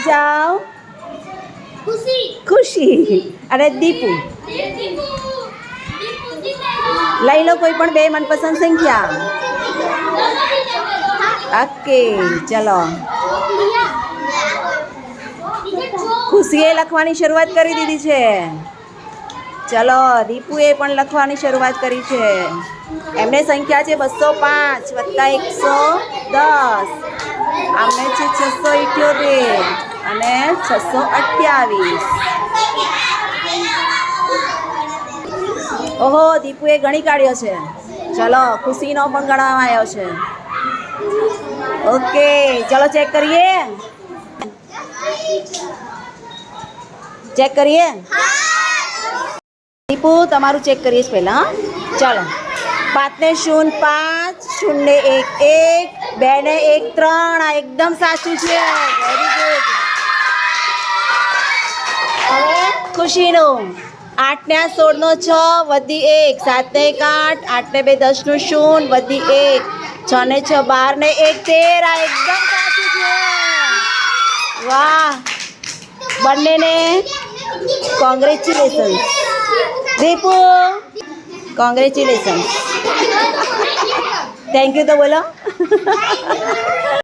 લઈ જાઓ. ખુશી. અને દીપુ. લઈ લો કોઈ પણ બે મનપસંદ સંખ્યા. ઓકે ચલો. ખુશીએ લખવાની શરૂઆત કરી દીધી છે. ચલો દીપુએ પણ લખવાની શરૂઆત કરી છે. એમને સંખ્યા છે બસો પાંચ વત્તા એકસો દસ. આમને છે છસો ઇઠ્યોતેર. અને છસો અઠ્યાવીસ. ઓહો, દીપુએ ગણી કાઢ્યો છે. ચલો, ખુશીનો પણ ગણવામાં આવ્યો છે. ઓકે, ચલો ચેક કરીએ. ચેક કરીએ? દીપુ, તમારું ચેક કરીએ પહેલાં ચલો ચાલો. પાંચને શૂન્ય પાંચ શૂન્ય એક એક બે ને એક, ત્રણ. આ એકદમ સાચું છે. વેરી ગુડ ખુશીનું. આઠ ને આઠ સોળનો છ, વધી એક. સાત ને એક આઠ આઠ ને બે દસનું શૂન્ય વધી એક. છ ને છ બાર ને એક, તેર. આ એકદમ સાચું છે. વાહ. બંનેને congratulations Deepu congratulation thank you તો બોલો.